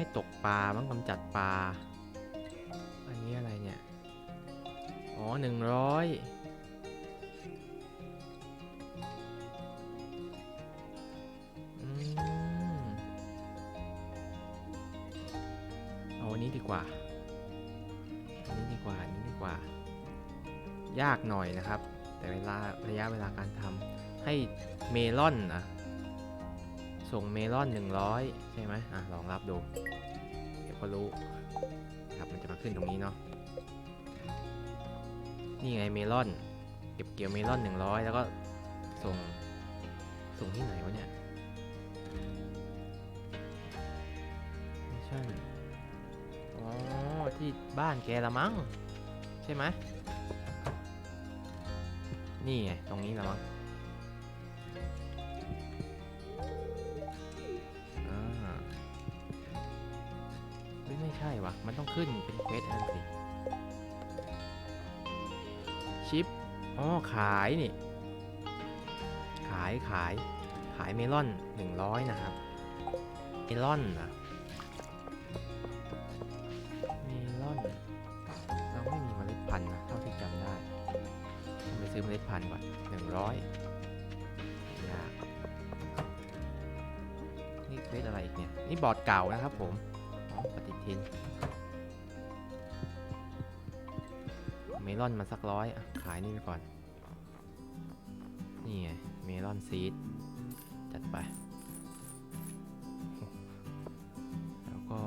ค่ตกปลาบ้างกำจัดปลา อันนี้อะไรเนี่ย อ๋อหนึ่งร้อยเอาอันนี้ดีกว่า อันนี้ดีกว่า อันนี้ดีกว่า ยากหน่อยนะครับ แต่เวลาระยะเวลาการทำให้เมลอนนะส่งเมลอน 100 ใช่ไหมอะ ลองรับดู ก็รู้ครับมันจะมาขึ้นตรงนี้เนาะนี่ไงเมลอน เก็บเกี่ยวเมลอน100แล้วก็ส่งส่งที่ไหนวะเนี่ยไม่ใช่อ๋อที่บ้านแกละมั้งใช่ไหมนี่ไงตรงนี้ละมั้ง มันต้องขึ้นเป็นเควสอันนนสิชิปอ๋อขายนี่ ขายขายขายเมลอน 100 นะครับ เมลอนนะเมลอน เราไม่มีเมล็ดพันธุ์นะ เท่าที่จำได้ไปซื้อเมล็ดพันธุ์ก่อนหนึ่งร้อยากนี่เควสอะไรอีกเนี่ย นี่บอร์ดเก่านะครับผมอ๋อปฏิทิน มลอนมาสักร้อยขายนี่ไปก่อน นี่ไง เมลอนซีด จัดไป แล้วก็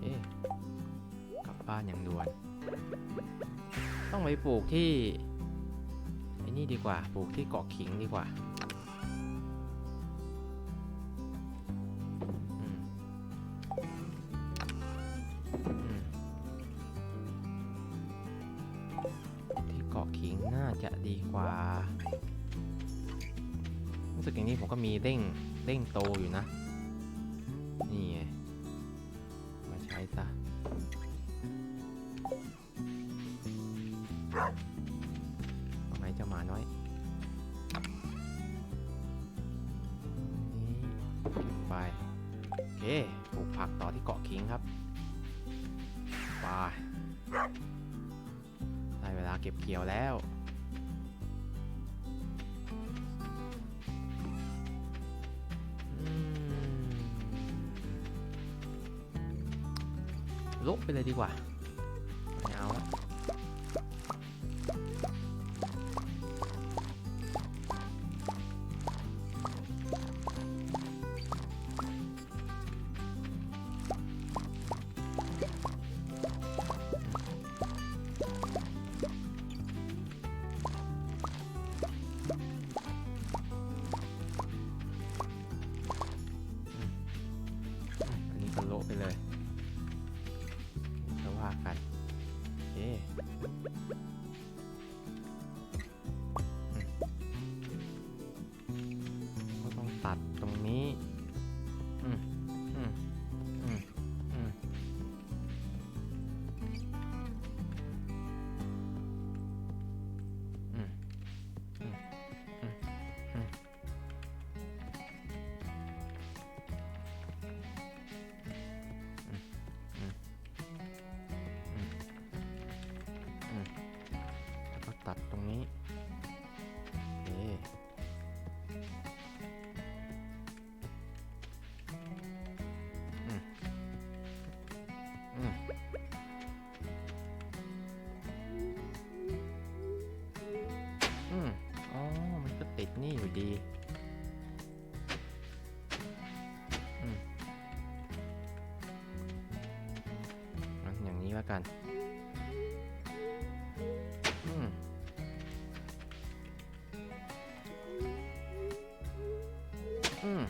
เอ๊กลับบ้านอย่างด่วน ต้องไปปลูกที่ นี่ดีกว่า ปลูกที่เกาะขิงดีกว่าที่เกาะขิงน่าจะดีกว่า รู้สึกอย่างนี้ผมก็มีเร่งเร่งโตอยู่นะ โอเคปลูกผักต่อที่เกาะคิงครับไปได้เวลาเก็บเกี่ยวแล้วอืมลบไปเลยดีกว่า ดีอย่างนี้ว่ากันอืม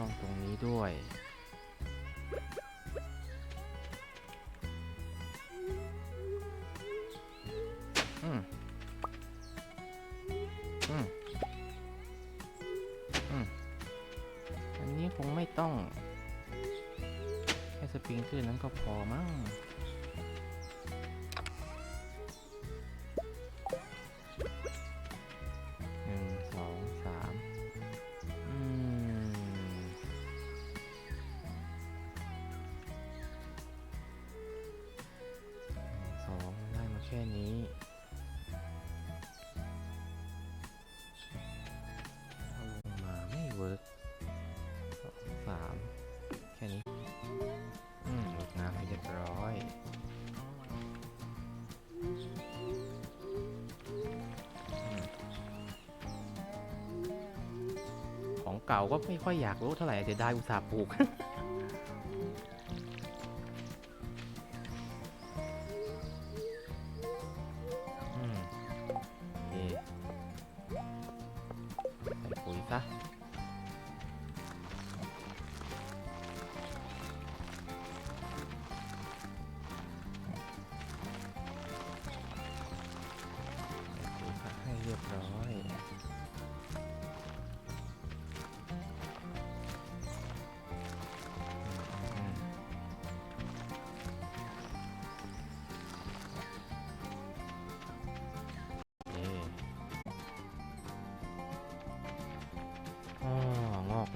ซ่อมตรงนี้ด้วย อืม อืม อืม อันนี้คงไม่ต้อง แค่สปริงขึ้นนั้นก็พอมั้ง ของเก่าก็ไม่ค่อยอยากรู้เท่าไหร่เสียดายอุตสาห์ปลูก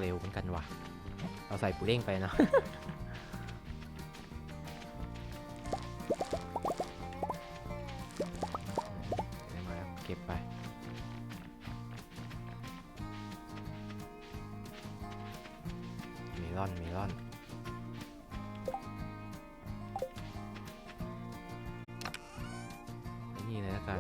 เร็วเหมือนกันวะเราใส่ปูเร่งไปเนาะเก็บไป เมลอน เมลอนนี่เลยแล้วกัน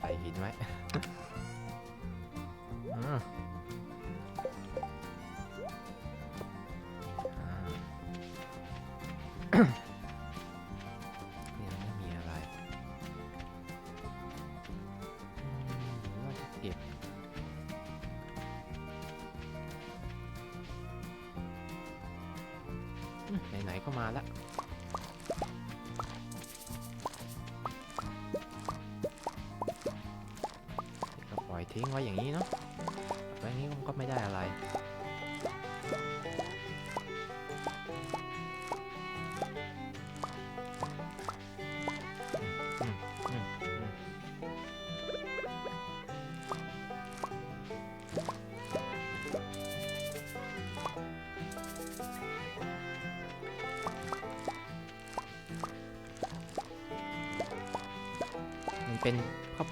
ใส่หินไหม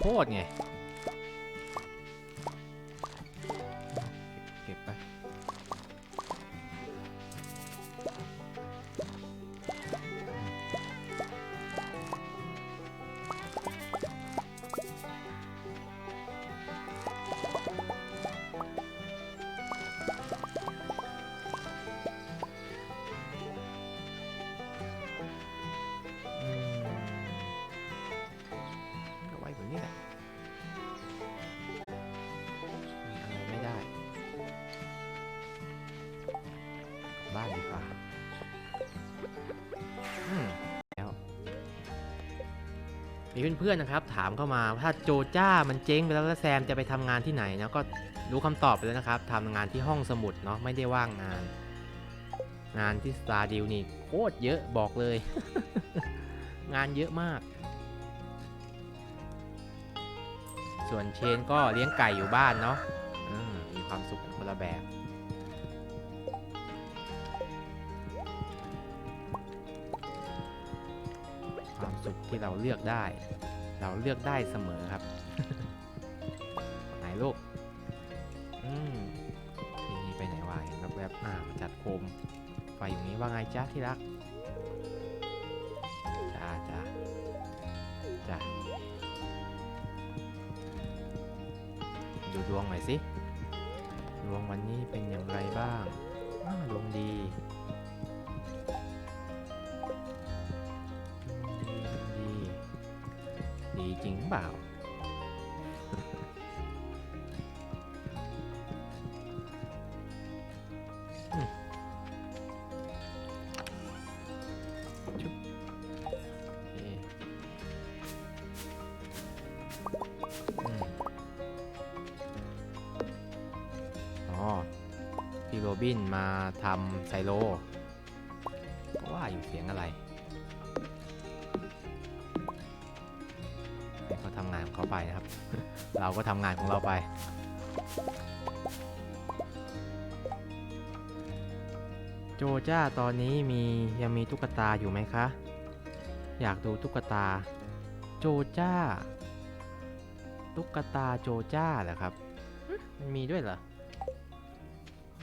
โคตรไง มีเพื่อนๆนะครับ ถามเข้ามาว่าถ้าโจจ้ามันเจ๊งไปแล้วแล้วแซมจะไปทำงานที่ไหนนะก็รู้คำตอบไปแล้วนะครับทำงานที่ห้องสมุดเนาะไม่ได้ว่างงาน งานที่สตาร์ดิวนี่โคตรเยอะบอกเลย งานเยอะมาก ส่วนเชนก็เลี้ยงไก่อยู่บ้านเนาะมมีความสุขคนละแบบ ที่เราเลือกได้ เราเลือกได้เสมอครับ ไหนลูกอืมทีนี้ไปไหนวะเห็นแวบๆอ่ามาจัดโคม ไฟอยู่นี้ว่าไงจ๊ะที่รักจ้าจ้าจ้าดูดวงหน่อยสิดวงวันนี้เป็นอย่างไรบ้างอ้าวดวงดีด เปล่า อ๋อ พี่โรบินมาทำไซโล งานของเราไป โจจ้าตอนนี้มียังมีตุ๊กตาอยู่ไหมคะ อยากดูตุ๊กตา โจจ้า ตุ๊กตาโจจ้าเหรอครับมันมีด้วยเหรอ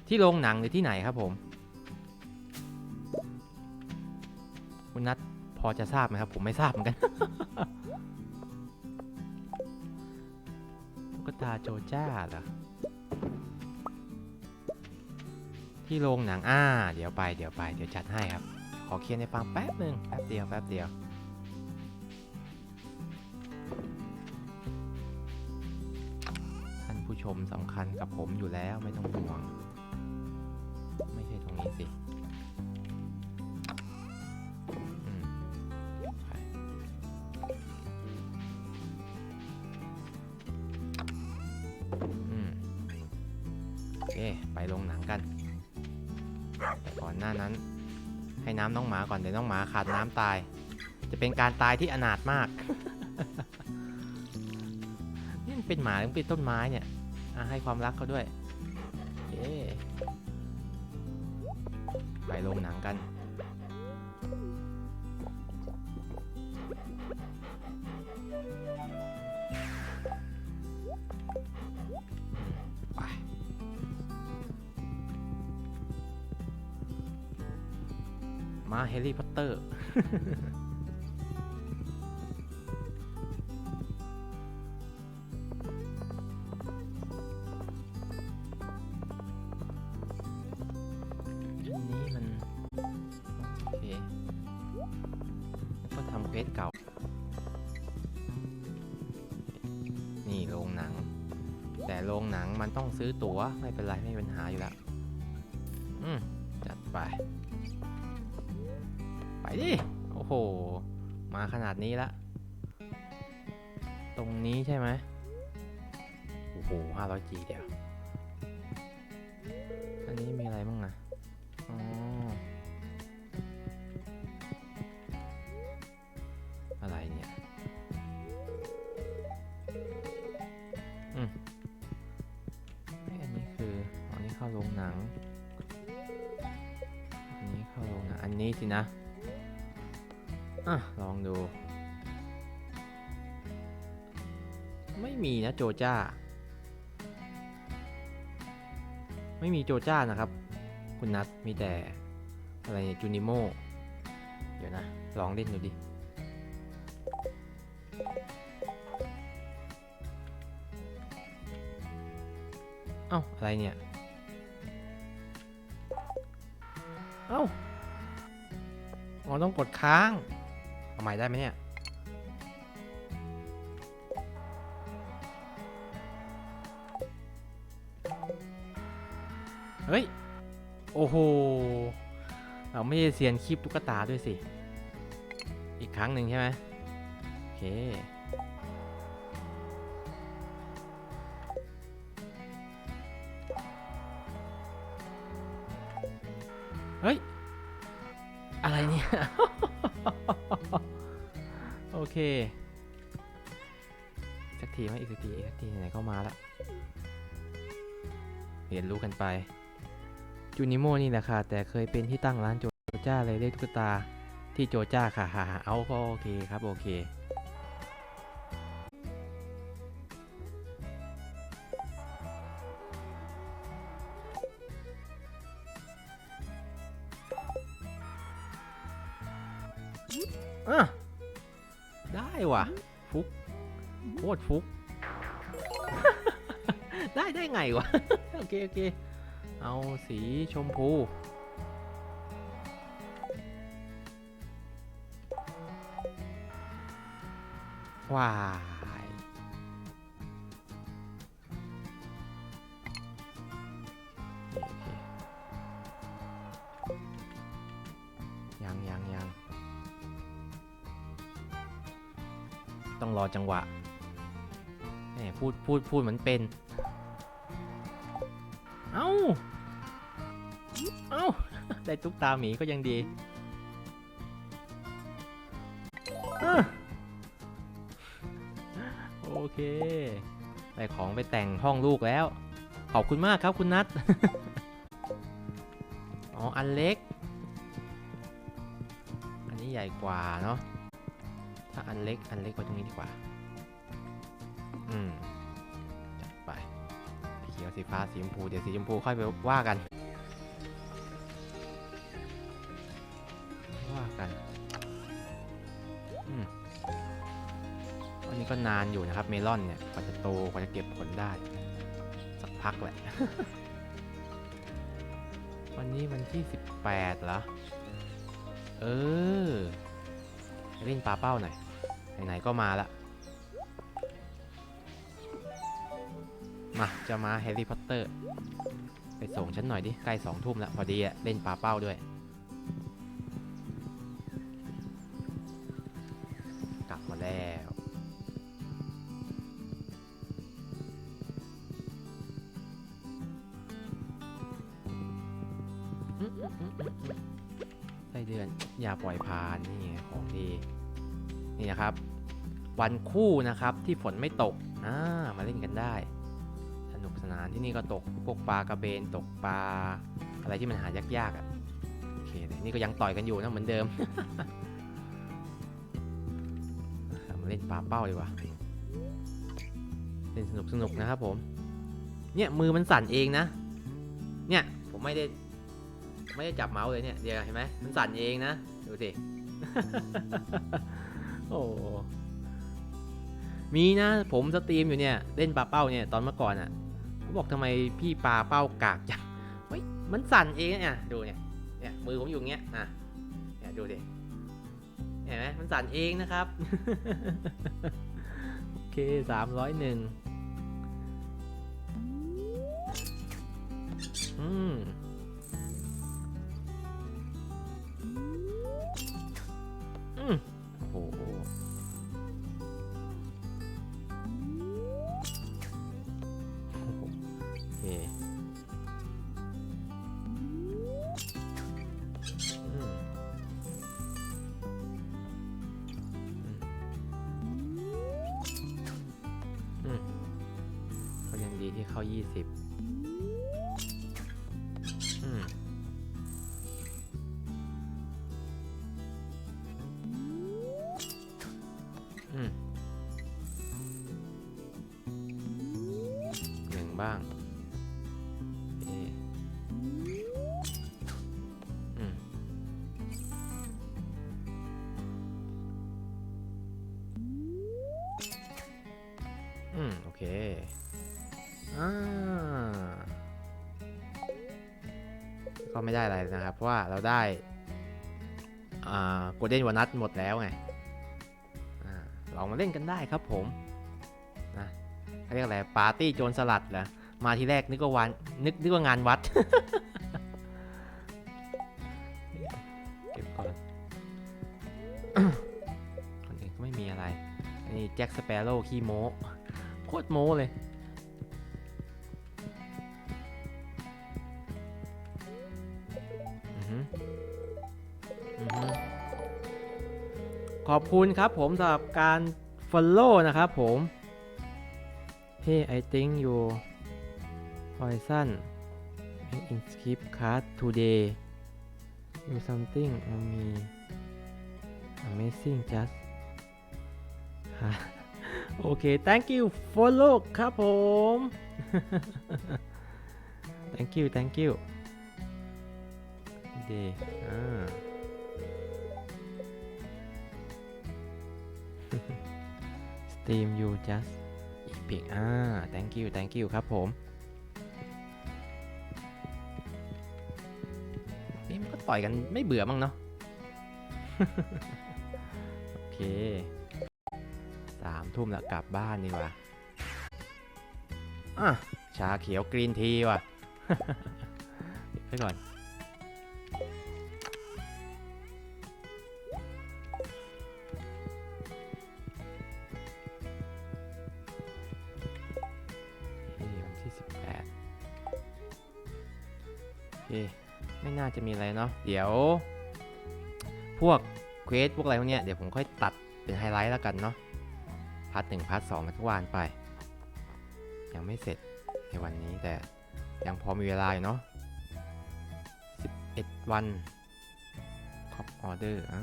ที่โรงหนังหรือที่ไหนครับผม คุณนัทพอจะทราบไหมครับ ผมไม่ทราบเหมือนกัน ตาโจจ้าเหรอ ที่โรงหนัง อ่า เดี๋ยวไป เดี๋ยวไป เดี๋ยวจัดให้ครับ ขอเคลียร์ในฟังแป๊บหนึ่งแป๊บเดียว แป๊บเดียว ท่านผู้ชมสำคัญกับผมอยู่แล้วไม่ต้องห่วง ไม่ใช่ตรงนี้สิ โรงหนังกัน แต่ก่อนหน้านั้น ให้น้ำน้องหมาก่อนเดี๋ยวน้องหมาขาดน้ำตาย จะเป็นการตายที่อนาถมาก นี่มันเป็นหมาหรือเป็นต้นไม้เนี่ยให้ความรักเขาด้วยเย้ไปโรงหนังกัน มาแฮร์รี่พอตเตอร์ นี้ละ ตรงนี้ใช่ไหมโอ้โหห้าร้อยจีเดียว อันนี้มีอะไรบ้างอะอ๋ออะไรเนี่ยอืมอันนี้คืออ๋ออันนี้เข้าโรงหนัง อันนี้เข้าโรงหนัง อันนี้สินะ อะ ลองดู ม่มีนะโจจ้า ไม่มีโจจ้านะครับ คุณนัทมีแต่อะไรเนี่ยจูนิโมเดี๋ยวนะ ลองเล่นดูดิเอ้า อะไรเนี่ย เอ้า อ๋อ ต้องกดค้าง เอาใหม่ได้ไหมเนี่ย เฮ้ย โอ้โห เราไม่ได้เซียนคลิปตุ๊กตาด้วยสิ อีกครั้งหนึ่งใช่ไหมโอเค เฮ้ย อะไรเนี่ย โอเค สักทีไหมอีกสักที อีกสักทีไหนๆก็มาล้วเรียนรู้กันไป จูนิโมนี่แหละค่ะ แต่เคยเป็นที่ตั้งร้านโจจ้าเลยเรียกตุ๊กตาที่โจจ้าค่ะฮ่าเอาก็โอเคครับโอเคอะได้ว่ะ ฟุกโคตรฟุก ได้ได้ไงวะ โอเค โอเค เอาสีชมพู ว้าย ยังยังยังต้องรอจังหวะแหมพูดพูดพูดเหมือนเป็น เอาเอ้า ได้ตุ๊กตาหมีก็ยังดีอโอเค ได้ของไปแต่งห้องลูกแล้ว ขอบคุณมากครับคุณนัท อ๋อ อันเล็ก อันนี้ใหญ่กว่าเนาะ ถ้าอันเล็ก อันเล็กไว้ตรงนี้ดีกว่า อืม จัดไป เขียวสีฟ้าสีชมพู เดี๋ยวสีชมพูค่อยไปว่ากัน ก็นานอยู่นะครับ เมลอนเนี่ยกว่าจะโตกว่าจะเก็บผลได้ สักพักแหละ วันนี้วันที่ 18เหรอ เออ เล่นปลาเป้าหน่อย ไหนๆก็มาละ มา จะมาแฮร์รี่พอตเตอร์ ไปส่งฉันหน่อยดิ ใกล้สองทุ่มแล้ว พอดีอะเล่นปลาเป้าด้วย เดือนอย่าปล่อยผ่านนี่ไงของดีนี่นะครับ วันคู่นะครับที่ฝนไม่ตกอ่ามาเล่นกันได้ สนุกสนานที่นี่ก็ตกพวกปลากระเบนตกปลาอะไรที่มันหายากๆอะโอเคเลยนี่ก็ยังต่อยกันอยู่นะเหมือนเดิมมาเล่นปลาเป้าดีกว่าเล่นสนุกสนุกๆนะครับผม เนี่ยมือมันสั่นเองนะ เนี่ยผมไม่ได้ ไม่ได้จับเมาส์เลยเนี่ยเดี๋ยวเห็นไหมมันสั่นเองนะดูสิโอ้มีนะผมสตรีมอยู่เนี่ยเล่นปลาเป้าเนี่ยตอนเมื่อก่อนอะ่ะเขาบอกทำไมพี่ปลาเป้ากากจังเฮ้ยมันสั่นเองเนี่ยดูเนี่ยเนี่ยมือผมอยู่อย่างเงี้ยอะเนี่ยดูดิเห็นไหมมันสั่นเองนะครับโอเคสามร้อยหนึ่งอืม 20 อ่าก็ไม่ได้อะไรนะครับ เพราะว่าเราได้อ่าโกลเด้นวานัทหมดแล้วไงอลองมาเล่นกันได้ครับผมนะเขาเรียกอะไรปาร์ตี้โจรสลัดเหรอมาทีแรกนึกว่าวันนึกนึกว่างานวัดเก็บก่อนคนอื่นก็ไม่มีอะไรนี่แจ็คสเปโร่ขี้โม้โคตรโม้เลย ขอบคุณครับผมสำหรับการ follow นะครับผม Hey I think you poison in skip card today you something on me amazing just โอเค thank you follow ครับผม thank you thank you ดีอ่า Steam you just epic อ่า thank you thank you ครับผมนี่มันก็ต่อยกันไม่เบื่อมั้งเนาะ โอเคสามทุ่มแล้วกลับบ้านดีกว่าอะชาเขียวกรีนทีว่ะไว้ก่อน จะมีอะไรเนาะเดี๋ยว พวกเควสพวกอะไรพวกเนี้ยเดี๋ยวผมค่อยตัดเป็นไฮไลท์แล้วกันเนาะพาร์ทหนึ่งพาร์ทสองแล้วก็วานไป ยังไม่เสร็จในวันนี้แต่ยังพอมีเวลาอยู่เนาะ11 วันครอบออเดอร์อ่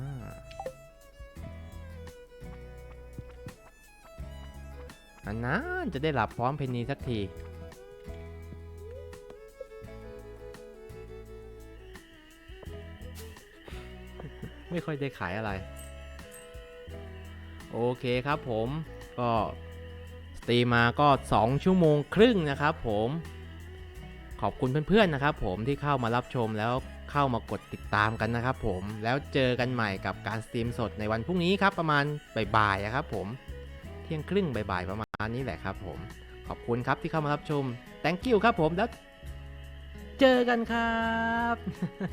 านานจะได้หลับพร้อมเพนนีสักที ไม่ค่อยได้ขายอะไร โอเคครับผมก็สตรีมมาก็ 2 ชั่วโมงครึ่งนะครับผมขอบคุณเพื่อนๆนะครับผมที่เข้ามารับชมแล้วเข้ามากดติดตามกันนะครับผมแล้วเจอกันใหม่กับการสตรีมสดในวันพรุ่งนี้ครับประมาณบ่ายๆอะครับผมเที่ยงครึ่งบ่ายๆประมาณนี้แหละครับผมขอบคุณครับที่เข้ามารับชม thank you ครับผมแล้วเจอกันครับ